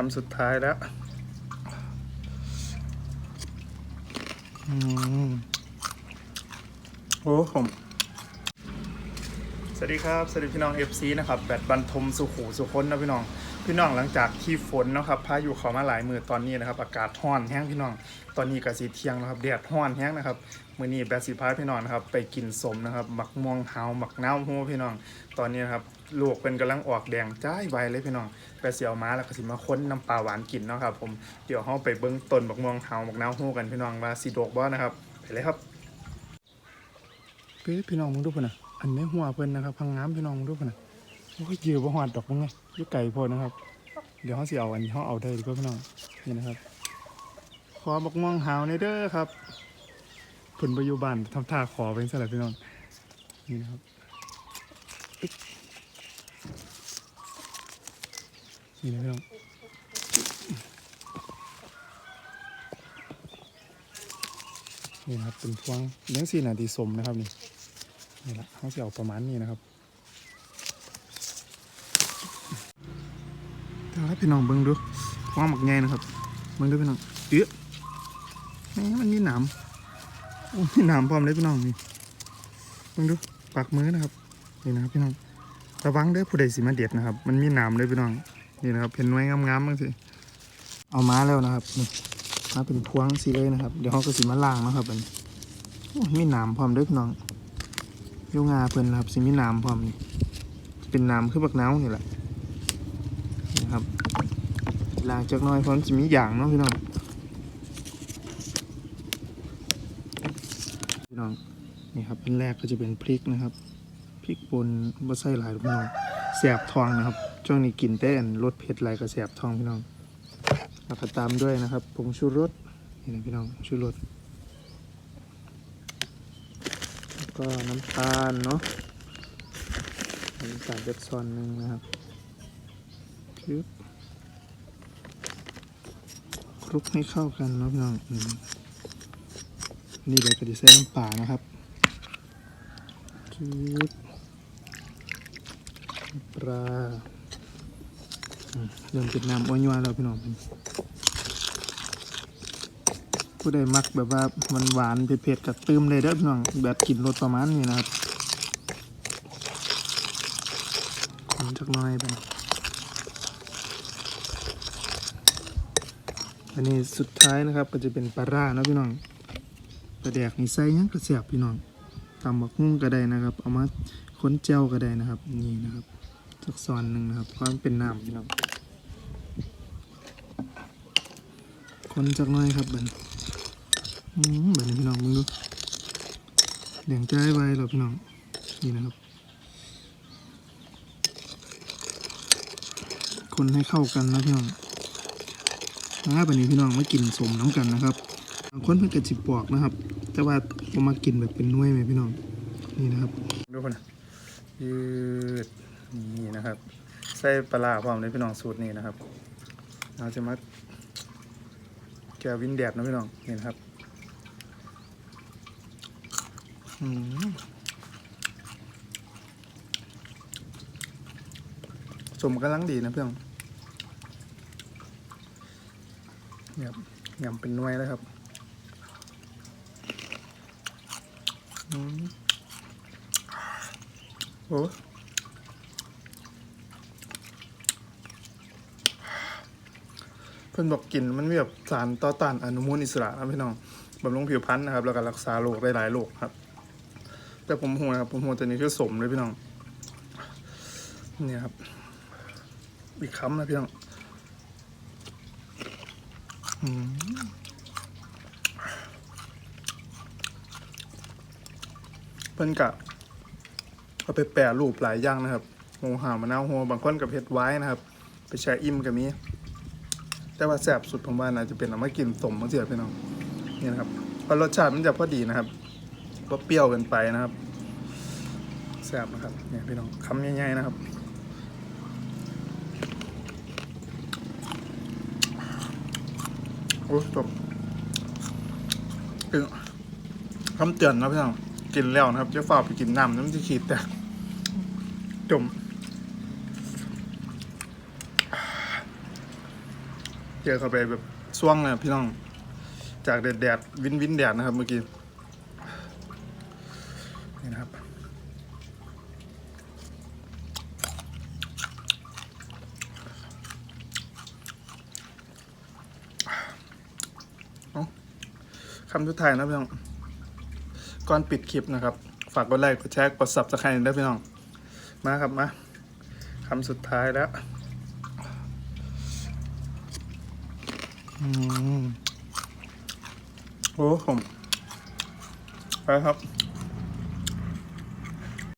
คำสุดท้ายแล้วอืมโอ้ผม สวัสดีครับ สวัสดีพี่น้อง FC นะครับแบดบันทมสุขูสุคนนะพี่น้อง พี่น้องหลังจากที่ฝนนะครับพายุเข้ามาหลายมือตอนนี้นะครับ อากาศร้อนแห้งพี่น้อง ตอนนี้ก็สีเที่ยงแล้วครับแดดร้อนแห้งนะครับมื้อนี้แบดสิพายพี่น้องนะครับไปกินสมนะครับหมักม่วงหาวหมักน้าวโหพี่น้อง ตอนนี้นะครับลูกเป็นกำลังออกแดงจ้ายใบเลยพี่น้องแบดสิเอามาแล้วก็สิมาค้นน้ำปลาหวานกินเนาะครับผมเดี๋ยวเฮาไปเบิ่งต้นหมักม่วงหาวหมักน้าวโหกันพี่น้องว่าสิดกบ่นะครับไปเลยครับพี่พี่น้องมึงดูพุ่นน่ะ อันนี้หัวเพิ่นนะครับพังงามพี่น้องมึงดูพุ่นน่ะโอ้ยยือบ่หอดดอกมึงไงยู่ไก่พดนะครับ เดี๋ยวเขาสิเอาอันนี้เขาเอาได้ดีกว่าพี่น้องนี่นะครับ ขอบอกม่วงหาวในเด้อครับเพิ่นปัจจุบันทำท่าขอเป็นสลับพี่น้องนี่นะครับนี่นะพี่น้องนี่นะครับเป็นพวงเลี้ยงสี่นาทีสมนะครับนี่ นี่ละเขาจะเอาประมาณนี้นะครับเดี๋ยวให้พี่น้องเบิ่งดูพวางหมักใหญ่นะครับเบิ่งดูพี่น้องเอ๊ะแหมมันมีหนามมีหนามพร้อมเลยพี่น้องนี่เบิ่งดูปากมือนะครับนี่นะครับพี่น้องระวังด้อผู้ใดสิมาเด็ดนะครับ มันมีหนามเลยพี่น้องนี่นะครับเห็นไว้งามๆบ้างสิเอามาแล้วนะครับนี่มาเป็นพวงสีเลยนะครับ เดี๋ยวเขาก็สิมาล้างนะครับอันมีหนามพร้อมเด้วยพี่น้อง ยูงาเพิ่นนะครับสิมีนามพร้อมนี่เป็นนามคือบักน้าวนี่แหละนะครับลางจากน้อยพราะมันจะมีอย่างเนาะพี่น้องพี่น้องนี่ครับอันแรกก็จะเป็นพริกนะครับพริกป่นบ่ใส่หลายพี่น้องแสบทองนะครับช่วงนี้กินแต่นรสเผ็ดหลายก็แสบทองพี่น้องแล้วก็ตามด้วยนะครับผงชูรสนี่นะพี่น้องชูรส แล้ว ก็น้ำตาลเนาะน้ำตาลเล็กซอนหนึ่งนะครับปึ๊บคลุกให้เข้ากันนะพี่น้องนี่เลยก็จะใส่น้ำปลานะครับปึ๊บปลาเริ่มเป็นน้ำอ้อยยวแล้วพี่น้อง ผู้ใดมักแบบว่ามันหวานเผ็ดๆกับตืมเลยเด้อพี่น้องแบบกินรสประมาณนี้นะครับคนจักหน้อยไปอันนี้สุดท้ายนะครับก็จะเป็นปลาร่านะพี่น้องปลาแดกนี่ใส่ยังกระเสียบพี่น้องตำบักหุ่งก็ได้นะครับ เอามาค้นเจ้าก็ได้นะครับนี่นะครับสักซอนหนึ่งนะครับเพราะมันเป็นน้ำพี่น้องคนจักหน้อยครับบัน อืมแบบนี้พี่น้องมึงดูเหลียงใจไว้เหรอพี่น้อง นี่นะครับ คนให้เข้ากันนะพี่น้องนะแบบนี้พี่น้องมากินสมน้ำกันนะครับบางคนเพิ่งกระจิบปอกนะครับ แต่ว่าผมมากินแบบเป็นน่วยไหมพี่น้อง นี่นะครับดูคนยืดนี่นะครับ ใส่ปลาพร้อมเลยพี่น้องสูตรนี้นะครับเราจะมาแกวินแดดนะพี่น้อง นี่นะครับ อืม สมกำลังดีนะเพื่อนเนี่ยยำเป็นน่วยแล้วครับอโอ้เพื่อนบอกกินมันมีแบบสารต่อต้านอนุมูลอิสระนะพี่น้องบำรุงผิวพรรณนะครับ แล้วก็รักษาโรคได้หลายโรคครับ แต่ผมหัวนะครับ ผมหัวตัวนี้คือสมเลยพี่น้อง เนี่ยครับ อีกคำนะพี่น้องเพิ่นกะเอาไปแปรรูปหลายอย่างนะครับหมูหามะนาวโฮบางคนกับเฮ็ดไว้นะครับ ไปแช่อิ่มก็มีแต่ว่าแซ่บสุดผมว่าน่าจะเป็นเอามากินสมมาเสียพี่น้องนี่นะครับพราะรสชาติมันจะพอดีนะครับว่าเปรี้ยวกินไปนะครับ แซ่บนะครับเนี่ยพี่น้องคำใหญ่ๆนะครับโอ้จบคำเตือนนะพี่น้องกินแล้วนะครับจะฝาไปกินน้ำน้ำจะขีดแต่จมเจอเข้าไปแบบช่วงนะพี่น้อง จากแดดแดดวินวินแดดนะครับเมื่อกี้นี่นะครับ คำสุดท้ายนะพี่น้อง ก่อนปิดคลิปนะครับ ฝากกดไลค์กดแชร์กดซับสไครต์ด้วยพี่น้อง มาครับมาคำสุดท้ายแล้วอืมโอ้ผมไปครับ